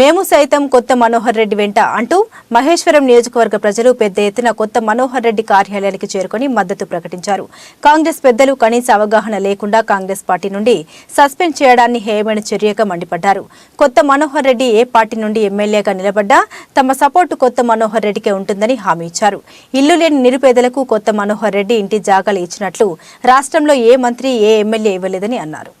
మేము సైతం కొత్త మనోహర్ రెడ్డి వెంట అంటూ మహేశ్వరం నియోజకవర్గ ప్రజలు పెద్ద ఎత్తున కొత్త మనోహర్ రెడ్డి కార్యాలయానికి చేరుకుని మద్దతు ప్రకటించారు. కాంగ్రెస్ పెద్దలు కనీస అవగాహన లేకుండా కాంగ్రెస్ పార్టీ నుండి సస్పెండ్ చేయడాన్ని హేయమైన చర్యగా మండిపడ్డారు. కొత్త మనోహర్ రెడ్డి ఏ పార్టీ నుండి ఎమ్మెల్యేగా నిలబడ్డా తమ సపోర్టు కొత్త మనోహర్ రెడ్డికే ఉంటుందని హామీ ఇచ్చారు. ఇల్లు లేని నిరుపేదలకు కొత్త మనోహర్ రెడ్డి ఇంటి జాగాలు ఇచ్చినట్లు రాష్ట్రంలో ఏ మంత్రి ఏ ఎమ్మెల్యే ఇవ్వలేదని అన్నారు.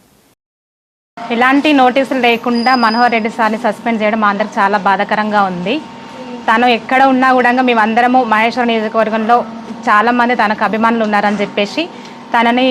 ఎలాంటి నోటీసులు లేకుండా మనోహర్ రెడ్డి సార్ని సస్పెండ్ చేయడం మా అందరికి చాలా బాధాకరంగా ఉంది. తను ఎక్కడ ఉన్నా కూడా మేమందరము మహేశ్వర నియోజకవర్గంలో చాలామంది తనకు అభిమానులు ఉన్నారని చెప్పేసి తనని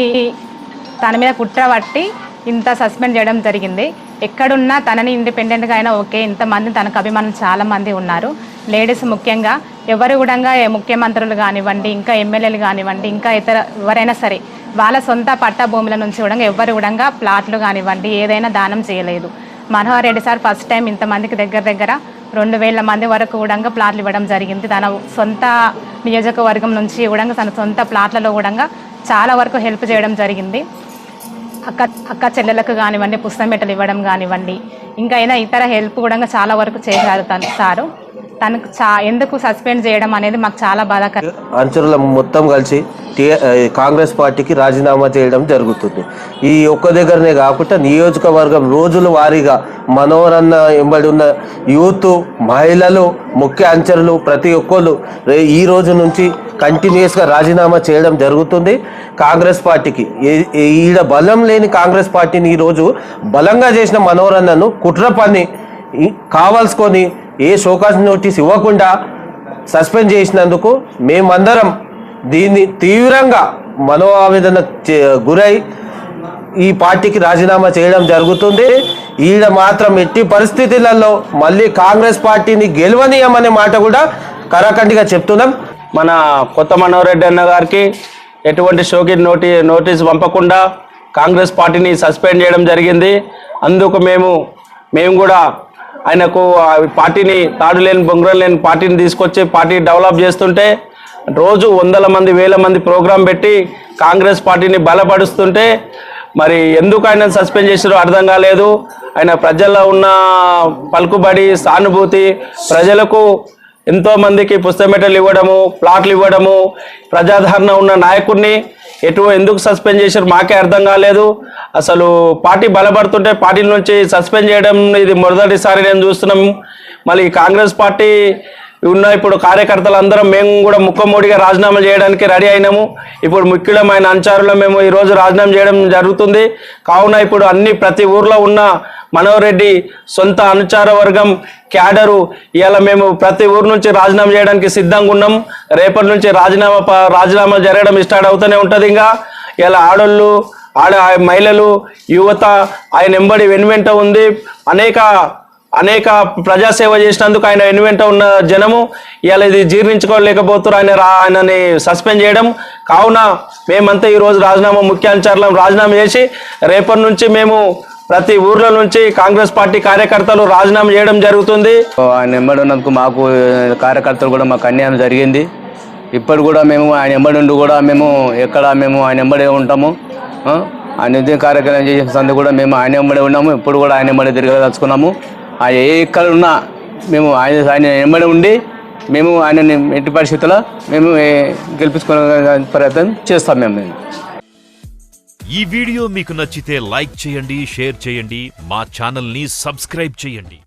తన మీద కుట్ర పట్టి ఇంత సస్పెండ్ చేయడం జరిగింది. ఎక్కడున్నా తనని ఇండిపెండెంట్గా అయినా ఓకే ఇంతమంది తనకు అభిమానులు చాలామంది ఉన్నారు. లేడీస్ ముఖ్యంగా ఎవరు కూడా ముఖ్యమంత్రులు కానివ్వండి ఇంకా ఎమ్మెల్యేలు కానివ్వండి ఇంకా ఇతర ఎవరైనా సరే వాళ్ళ సొంత పట్ట భూముల నుంచి కూడా ఎవరు కూడా ప్లాట్లు కానివ్వండి ఏదైనా దానం చేయలేదు. Manohar Reddy sir first time ఇంతమందికి దగ్గర దగ్గర రెండు వేల మంది వరకు కూడా ప్లాట్లు ఇవ్వడం జరిగింది. తన సొంత నియోజకవర్గం నుంచి కూడా తన సొంత ప్లాట్లలో కూడా చాలా వరకు హెల్ప్ చేయడం జరిగింది. అక్క అక్క చెల్లెలకు కానివ్వండి పుస్తమెట్టలు ఇవ్వడం కానివ్వండి ఇంకా అయినా ఇతర హెల్ప్ కూడా చాలా వరకు చేశారు తను సారు. తనకు చా ఎందుకు సస్పెండ్ చేయడం అనేది మాకు చాలా బాధాకరం. అంచుల మొత్తం కలిసి కాంగ్రెస్ పార్టీకి రాజీనామా చేయడం జరుగుతుంది. ఈ ఒక్క దగ్గరనే కాకుండా నియోజకవర్గం రోజుల వారీగా మనోరన్న ఎంబడి ఉన్న యూత్ మహిళలు ముఖ్య అంచరులు ప్రతి ఒక్కళ్ళు ఈ రోజు నుంచి కంటిన్యూస్గా రాజీనామా చేయడం జరుగుతుంది. కాంగ్రెస్ పార్టీకి ఈడ బలం లేని కాంగ్రెస్ పార్టీని ఈరోజు బలంగా చేసిన మనోరన్నను కుట్ర పని కావాల్సుకొని ఏ షోకాస్ నోటీస్ ఇవ్వకుండా సస్పెండ్ చేసినందుకు మేమందరం దీన్ని తీవ్రంగా మనోవేదన చే- గురై ఈ పార్టీకి రాజీనామా చేయడం జరుగుతుంది. ఈడ మాత్రం ఎట్టి పరిస్థితులలో మళ్ళీ కాంగ్రెస్ పార్టీని గెలవనీయమనే మాట కూడా కరాఖండిగా చెప్తున్నాం. మన కొత్త మనోహరెడ్డి అన్న గారికి ఎటువంటి షోకి నోటీ నోటీస్ పంపకుండా కాంగ్రెస్ పార్టీని సస్పెండ్ చేయడం జరిగింది. అందుకు మేము మేము కూడా ఆయనకు పార్టీని తాడు లేని బొంగరం లేని పార్టీని తీసుకొచ్చి పార్టీ డెవలప్ చేస్తుంటే రోజు వందల మంది వేల మంది ప్రోగ్రాం పెట్టి కాంగ్రెస్ పార్టీని బలపడుస్తుంటే మరి ఎందుకు ఆయన సస్పెండ్ చేసారో అర్థం కాలేదు. ఆయన ప్రజల్లో ఉన్న పలుకుబడి సానుభూతి ప్రజలకు ఎంతోమందికి పుస్తమెటలు ఇవ్వడము ప్లాట్లు ఇవ్వడము ప్రజాదరణ ఉన్న నాయకుడిని ఎటు ఎందుకు సస్పెండ్ చేశారు మాకే అర్థం కాలేదు. అసలు పార్టీ బలపడుతుంటే పార్టీ నుంచి సస్పెండ్ చేయడం ఇది మొదటిసారి నేను చూస్తున్నాము మళ్ళీ కాంగ్రెస్ పార్టీ ఉన్న ఇప్పుడు కార్యకర్తలు అందరం మేము కూడా ముక్కమూడిగా రాజీనామా చేయడానికి రెడీ అయినాము. ఇప్పుడు ముఖ్యమైన అంచారులో మేము ఈరోజు రాజీనామా చేయడం జరుగుతుంది. కావున ఇప్పుడు అన్ని ప్రతి ఊర్లో ఉన్న మనోరెడ్డి సొంత అనుచార వర్గం క్యాడరు ఇలా మేము ప్రతి ఊరు నుంచి రాజీనామా చేయడానికి సిద్ధంగా ఉన్నాం. రేపటి నుంచి రాజీనామా ప- రాజీనామా జరగడం స్టార్ట్ అవుతూనే ఉంటుంది ఇంకా. ఇలా ఆడోళ్ళు ఆడ మహిళలు యువత ఆయన ఎంబడి వెనువెంట ఉంది. అనేక అనేక ప్రజాసేవ చేసినందుకు ఆయన వెనువెంట ఉన్న జనము ఇలా ఇది జీర్ణించుకోలేకపోతున్నారు. ఆయన రా- ఆయనని సస్పెండ్ చేయడం. కావున మేమంతా ఈరోజు రాజీనామా ముఖ్యాంచారులం రాజీనామా చేసి రేపటి నుంచి మేము ప్రతి ఊర్ల నుంచి కాంగ్రెస్ పార్టీ కార్యకర్తలు రాజీనామా చేయడం జరుగుతుంది. ఆయన ఎంబడి ఉన్నందుకు మాకు కార్యకర్తలు కూడా మాకు అన్యాయం జరిగింది. ఇప్పుడు కూడా మేము ఆయన ఎంబడి ఉండి కూడా మేము ఎక్కడ మేము ఆయన ఎంబడే ఉంటాము. ఆ? ఆయన కార్యక్రమం కార్యక్రమం చేసేందుకు కూడా మేము ఆయన ఎంబడి ఉన్నాము. ఇప్పుడు కూడా ఆయన ఎంబడి తిరగదలుచుకున్నాము. ఆయన ఏ ఎక్కడ ఉన్నా మేము ఆయన ఆయన ఎంబడి ఉండి మేము ఆయనని ఎట్టి పరిస్థితుల్లో మేము గెలిపించుకునే ప్రయత్నం చేస్తాం మేము. ఈ వీడియో మీకు నచ్చితే లైక్ చేయండి షేర్ చేయండి మా ఛానల్ని సబ్స్క్రైబ్ చేయండి.